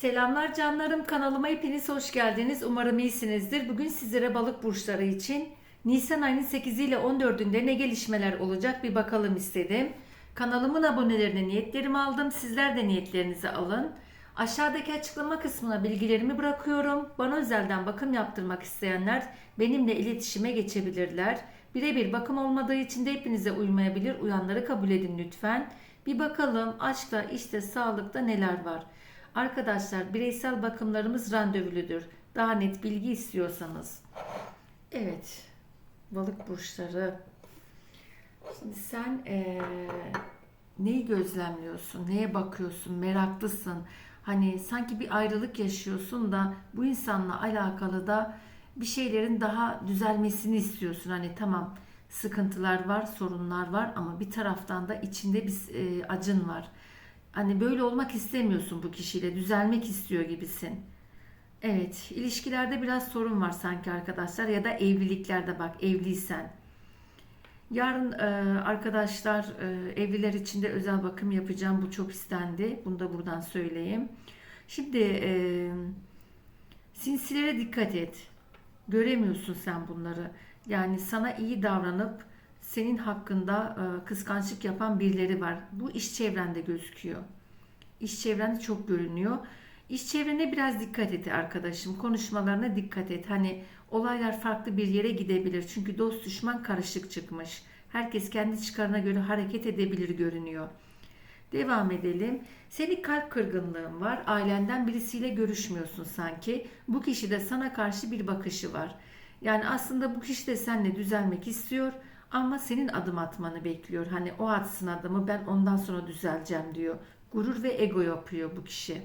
Selamlar canlarım kanalıma hepiniz hoş geldiniz. Umarım iyisinizdir. Bugün sizlere balık burçları için Nisan ayının 8 ile 14'ünde ne gelişmeler olacak bir bakalım istedim. Kanalımın abonelerine niyetlerimi aldım. Sizler de niyetlerinizi alın. Aşağıdaki açıklama kısmına bilgilerimi bırakıyorum. Bana özelden bakım yaptırmak isteyenler benimle iletişime geçebilirler. Birebir bakım olmadığı için de hepinize uymayabilir. Uyanları kabul edin lütfen. Bir bakalım aşkta, işte, sağlıkta neler var. Arkadaşlar bireysel bakımlarımız randevuludur. Daha net bilgi istiyorsanız. Evet. Balık burçları. Şimdi sen eee, neyi gözlemliyorsun? Neye bakıyorsun? Meraklısın. Hani sanki bir ayrılık yaşıyorsun da bu insanla alakalı da bir şeylerin daha düzelmesini istiyorsun. Hani tamam sıkıntılar var, sorunlar var ama bir taraftan da içinde bir e, acın var. Hani böyle olmak istemiyorsun bu kişiyle, düzelmek istiyor gibisin. Evet, ilişkilerde biraz sorun var sanki arkadaşlar ya da evliliklerde bak evliysen. Yarın e, arkadaşlar e, evliler için de özel bakım yapacağım. Bu çok istendi. Bunu da buradan söyleyeyim. Şimdi e, sinsilere dikkat et. Göremiyorsun sen bunları. Yani sana iyi davranıp senin hakkında e, kıskançlık yapan birileri var. Bu iş çevrende gözüküyor. İş çevrende çok görünüyor. İş çevrene biraz dikkat et arkadaşım. Konuşmalarına dikkat et. Hani olaylar farklı bir yere gidebilir. Çünkü dost düşman karışık çıkmış. Herkes kendi çıkarına göre hareket edebilir görünüyor. Devam edelim. Senin kalp kırgınlığın var. Ailenden birisiyle görüşmüyorsun sanki. Bu kişi de sana karşı bir bakışı var. Yani aslında bu kişi de seninle düzelmek istiyor ama senin adım atmanı bekliyor. Hani o atsın adımı ben ondan sonra düzeleceğim diyor. Gurur ve ego yapıyor bu kişi.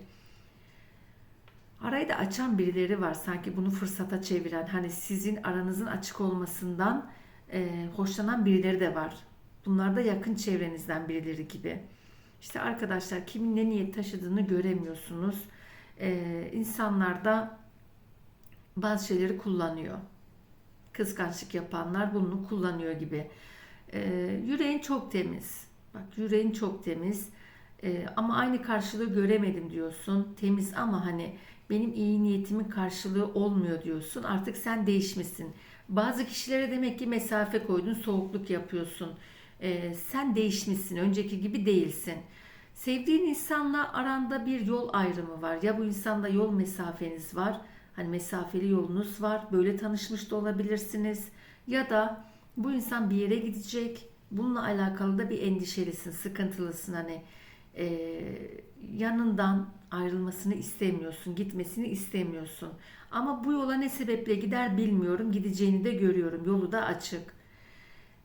Arayı da açan birileri var sanki bunu fırsata çeviren. Hani sizin aranızın açık olmasından e, hoşlanan birileri de var. Bunlar da yakın çevrenizden birileri gibi. İşte arkadaşlar kimin ne niyet taşıdığını göremiyorsunuz. E, insanlar da bazı şeyleri kullanıyor. Kıskançlık yapanlar bunu kullanıyor gibi. E, yüreğin çok temiz. Bak yüreğin çok temiz. E, ama aynı karşılığı göremedim diyorsun. Temiz ama hani benim iyi niyetimin karşılığı olmuyor diyorsun. Artık sen değişmişsin. Bazı kişilere demek ki mesafe koydun, soğukluk yapıyorsun. Ee, sen değişmişsin, önceki gibi değilsin. Sevdiğin insanla aranda bir yol ayrımı var. Ya bu insanda yol mesafeniz var, hani mesafeli yolunuz var. Böyle tanışmış da olabilirsiniz. Ya da bu insan bir yere gidecek. Bununla alakalı da bir endişelisin, sıkıntılısın hani e, yanından ayrılmasını istemiyorsun, gitmesini istemiyorsun. Ama bu yola ne sebeple gider bilmiyorum. Gideceğini de görüyorum. Yolu da açık.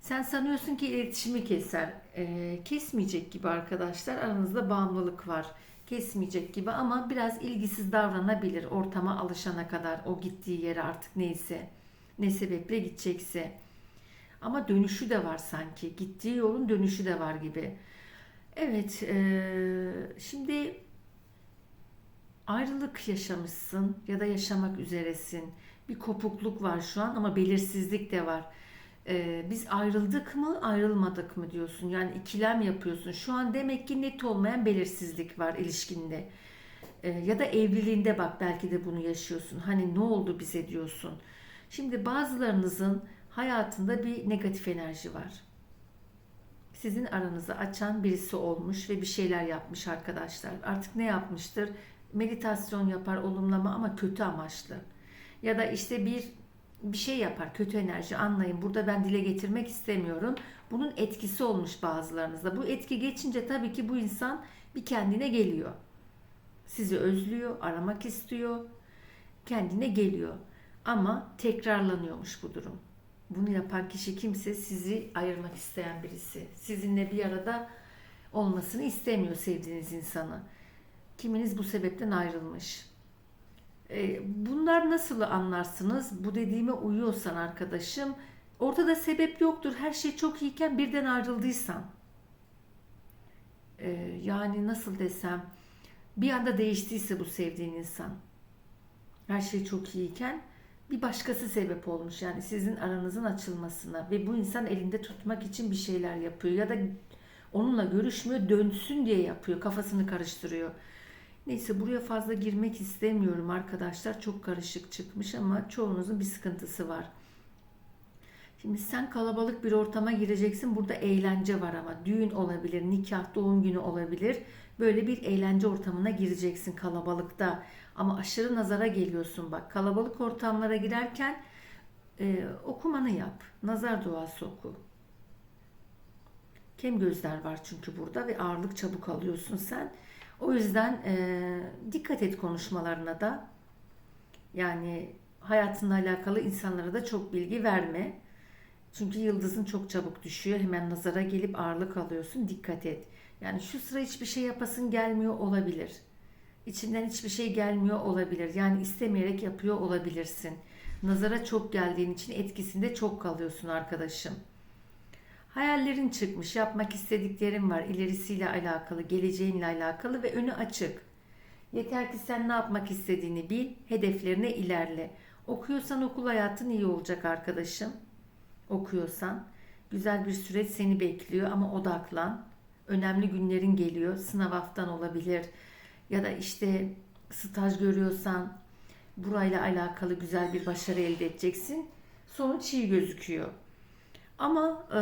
Sen sanıyorsun ki iletişimi keser. E, kesmeyecek gibi arkadaşlar. Aranızda bağımlılık var. Kesmeyecek gibi ama biraz ilgisiz davranabilir ortama alışana kadar. O gittiği yere artık neyse. Ne sebeple gidecekse. Ama dönüşü de var sanki. Gittiği yolun dönüşü de var gibi. Evet, eee, şimdi ayrılık yaşamışsın ya da yaşamak üzeresin. Bir kopukluk var şu an ama belirsizlik de var. Eee, biz ayrıldık mı, ayrılmadık mı diyorsun. Yani ikilem yapıyorsun. Şu an demek ki net olmayan belirsizlik var ilişkinde. Eee, ya da evliliğinde bak belki de bunu yaşıyorsun. Hani ne oldu bize diyorsun. Şimdi bazılarınızın hayatında bir negatif enerji var sizin aranızı açan birisi olmuş ve bir şeyler yapmış arkadaşlar. Artık ne yapmıştır? Meditasyon yapar, olumlama ama kötü amaçlı. Ya da işte bir bir şey yapar, kötü enerji anlayın. Burada ben dile getirmek istemiyorum. Bunun etkisi olmuş bazılarınızda. Bu etki geçince tabii ki bu insan bir kendine geliyor. Sizi özlüyor, aramak istiyor. Kendine geliyor. Ama tekrarlanıyormuş bu durum. Bunu yapan kişi kimse sizi ayırmak isteyen birisi. Sizinle bir arada olmasını istemiyor sevdiğiniz insanı. Kiminiz bu sebepten ayrılmış. E, bunlar nasıl anlarsınız? Bu dediğime uyuyorsan arkadaşım, ortada sebep yoktur. Her şey çok iyiken birden ayrıldıysan. E, yani nasıl desem, bir anda değiştiyse bu sevdiğin insan. Her şey çok iyiyken bir başkası sebep olmuş yani sizin aranızın açılmasına ve bu insan elinde tutmak için bir şeyler yapıyor ya da onunla görüşmüyor dönsün diye yapıyor kafasını karıştırıyor. Neyse buraya fazla girmek istemiyorum arkadaşlar. Çok karışık çıkmış ama çoğunuzun bir sıkıntısı var. Şimdi sen kalabalık bir ortama gireceksin. Burada eğlence var ama düğün olabilir, nikah, doğum günü olabilir. Böyle bir eğlence ortamına gireceksin kalabalıkta. Ama aşırı nazara geliyorsun bak. Kalabalık ortamlara girerken e, okumanı yap. Nazar duası oku. Kem gözler var çünkü burada ve ağırlık çabuk alıyorsun sen. O yüzden e, dikkat et konuşmalarına da. Yani hayatınla alakalı insanlara da çok bilgi verme. Çünkü yıldızın çok çabuk düşüyor. Hemen nazara gelip ağırlık alıyorsun. Dikkat et. Yani şu sıra hiçbir şey yapasın gelmiyor olabilir. İçinden hiçbir şey gelmiyor olabilir. Yani istemeyerek yapıyor olabilirsin. Nazara çok geldiğin için etkisinde çok kalıyorsun arkadaşım. Hayallerin çıkmış, yapmak istediklerin var, ilerisiyle alakalı, geleceğinle alakalı ve önü açık. Yeter ki sen ne yapmak istediğini bil, hedeflerine ilerle. Okuyorsan okul hayatın iyi olacak arkadaşım. Okuyorsan güzel bir süreç seni bekliyor ama odaklan. Önemli günlerin geliyor. Sınav haftan olabilir ya da işte staj görüyorsan burayla alakalı güzel bir başarı elde edeceksin. Sonuç iyi gözüküyor. Ama e,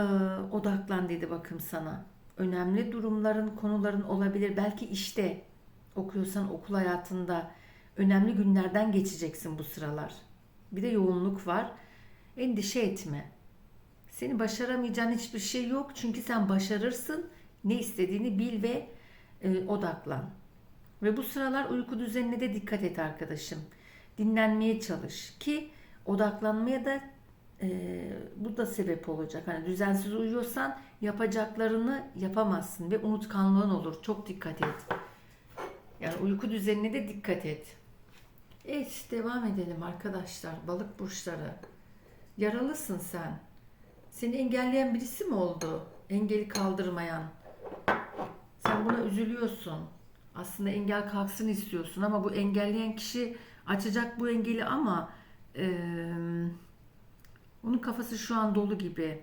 odaklan dedi bakım sana. Önemli durumların, konuların olabilir. Belki işte okuyorsan okul hayatında önemli günlerden geçeceksin bu sıralar. Bir de yoğunluk var. Endişe etme. Seni başaramayacağın hiçbir şey yok. Çünkü sen başarırsın. Ne istediğini bil ve e, odaklan. Ve bu sıralar uyku düzenine de dikkat et arkadaşım. Dinlenmeye çalış ki odaklanmaya da e, bu da sebep olacak. Hani düzensiz uyuyorsan yapacaklarını yapamazsın ve unutkanlığın olur. Çok dikkat et. Yani uyku düzenine de dikkat et. Evet devam edelim arkadaşlar. Balık burçları. Yaralısın sen. Seni engelleyen birisi mi oldu? Engeli kaldırmayan. Sen buna üzülüyorsun. Aslında engel kalksın istiyorsun ama bu engelleyen kişi açacak bu engeli ama eee onun kafası şu an dolu gibi.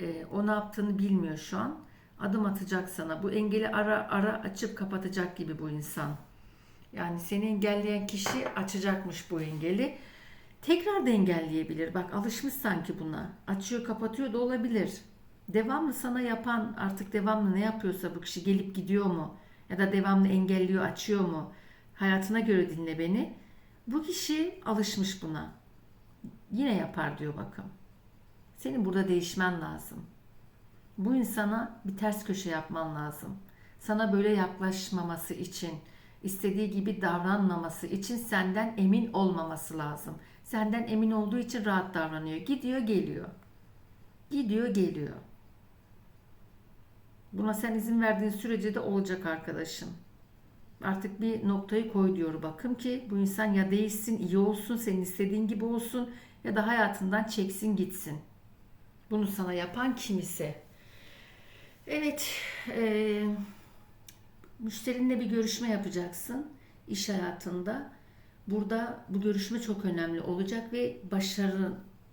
E, o ne yaptığını bilmiyor şu an. Adım atacak sana. Bu engeli ara ara açıp kapatacak gibi bu insan. Yani seni engelleyen kişi açacakmış bu engeli. Tekrar da engelleyebilir. Bak alışmış sanki buna. Açıyor kapatıyor da olabilir. Devamlı sana yapan artık devamlı ne yapıyorsa bu kişi gelip gidiyor mu? Ya da devamlı engelliyor açıyor mu? Hayatına göre dinle beni. Bu kişi alışmış buna. Yine yapar diyor bakın. Senin burada değişmen lazım. Bu insana bir ters köşe yapman lazım. Sana böyle yaklaşmaması için, istediği gibi davranmaması için senden emin olmaması lazım. Senden emin olduğu için rahat davranıyor. Gidiyor, geliyor. Gidiyor, geliyor. Buna sen izin verdiğin sürece de olacak arkadaşım. Artık bir noktayı koy diyor bakım ki bu insan ya değişsin, iyi olsun, senin istediğin gibi olsun ya da hayatından çeksin gitsin. Bunu sana yapan kim ise. Evet, e, müşterinle bir görüşme yapacaksın iş hayatında. Burada bu görüşme çok önemli olacak ve başarı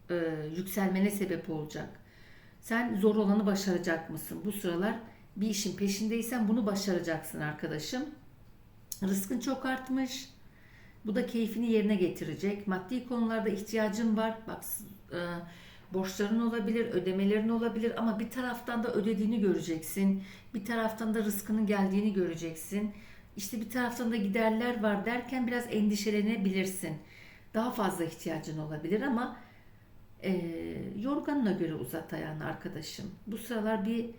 e, yükselmene sebep olacak. Sen zor olanı başaracak mısın? Bu sıralar bir işin peşindeysen bunu başaracaksın arkadaşım. Rızkın çok artmış. Bu da keyfini yerine getirecek. Maddi konularda ihtiyacın var. Bak e, borçların olabilir, ödemelerin olabilir ama bir taraftan da ödediğini göreceksin. Bir taraftan da rızkının geldiğini göreceksin. İşte bir taraftan da giderler var derken biraz endişelenebilirsin. Daha fazla ihtiyacın olabilir ama e, yorganına göre uzat ayağını arkadaşım. Bu sıralar bir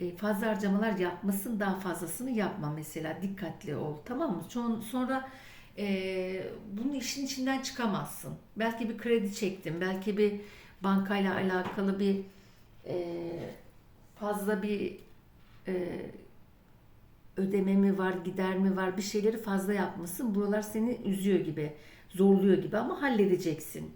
e, fazla harcamalar yapmasın daha fazlasını yapma mesela dikkatli ol tamam mı? Sonra e, bunun işin içinden çıkamazsın. Belki bir kredi çektim, belki bir bankayla alakalı bir e, fazla bir e, ödeme mi var, gider mi var bir şeyleri fazla yapmışsın. Buralar seni üzüyor gibi, zorluyor gibi ama halledeceksin.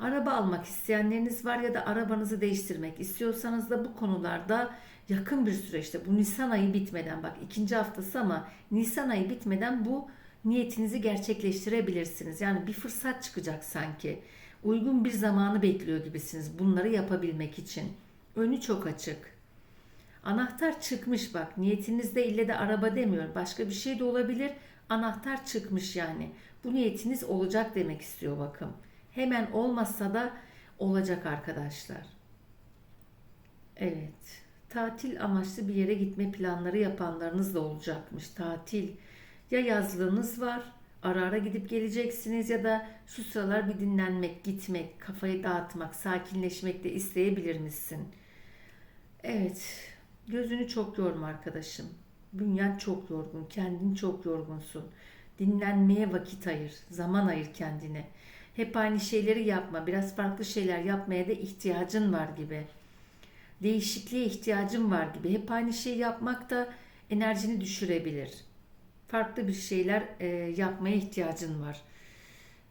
Araba almak isteyenleriniz var ya da arabanızı değiştirmek istiyorsanız da bu konularda yakın bir süreçte bu Nisan ayı bitmeden bak ikinci haftası ama Nisan ayı bitmeden bu niyetinizi gerçekleştirebilirsiniz. Yani bir fırsat çıkacak sanki. Uygun bir zamanı bekliyor gibisiniz bunları yapabilmek için. Önü çok açık. Anahtar çıkmış bak. Niyetinizde ille de araba demiyor. Başka bir şey de olabilir. Anahtar çıkmış yani. Bu niyetiniz olacak demek istiyor bakın. Hemen olmazsa da olacak arkadaşlar. Evet. Tatil amaçlı bir yere gitme planları yapanlarınız da olacakmış. Tatil. Ya yazlığınız var. Ara ara gidip geleceksiniz ya da şu sıralar bir dinlenmek, gitmek, kafayı dağıtmak, sakinleşmek de isteyebilir misin? Evet. Gözünü çok yorma arkadaşım. Bünyen çok yorgun, kendin çok yorgunsun. Dinlenmeye vakit ayır, zaman ayır kendine. Hep aynı şeyleri yapma, biraz farklı şeyler yapmaya da ihtiyacın var gibi. Değişikliğe ihtiyacın var gibi. Hep aynı şeyi yapmak da enerjini düşürebilir. Farklı bir şeyler e, yapmaya ihtiyacın var.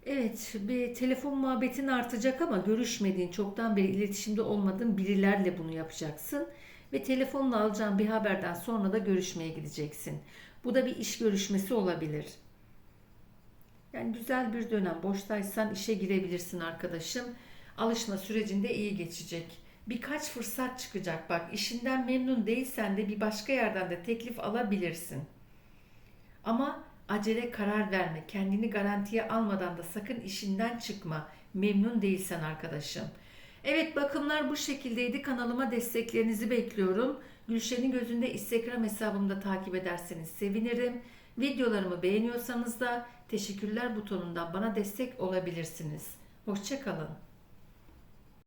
Evet, bir telefon muhabbetin artacak ama görüşmediğin, çoktan beri iletişimde olmadığın birilerle bunu yapacaksın. Ve telefonla alacağın bir haberden sonra da görüşmeye gideceksin. Bu da bir iş görüşmesi olabilir. Yani güzel bir dönem. Boştaysan işe girebilirsin arkadaşım. Alışma sürecinde iyi geçecek. Birkaç fırsat çıkacak. Bak işinden memnun değilsen de bir başka yerden de teklif alabilirsin. Ama acele karar verme. Kendini garantiye almadan da sakın işinden çıkma. Memnun değilsen arkadaşım. Evet bakımlar bu şekildeydi. Kanalıma desteklerinizi bekliyorum. Gülşen'in gözünde Instagram hesabımda takip ederseniz sevinirim. Videolarımı beğeniyorsanız da teşekkürler butonundan bana destek olabilirsiniz. Hoşçakalın.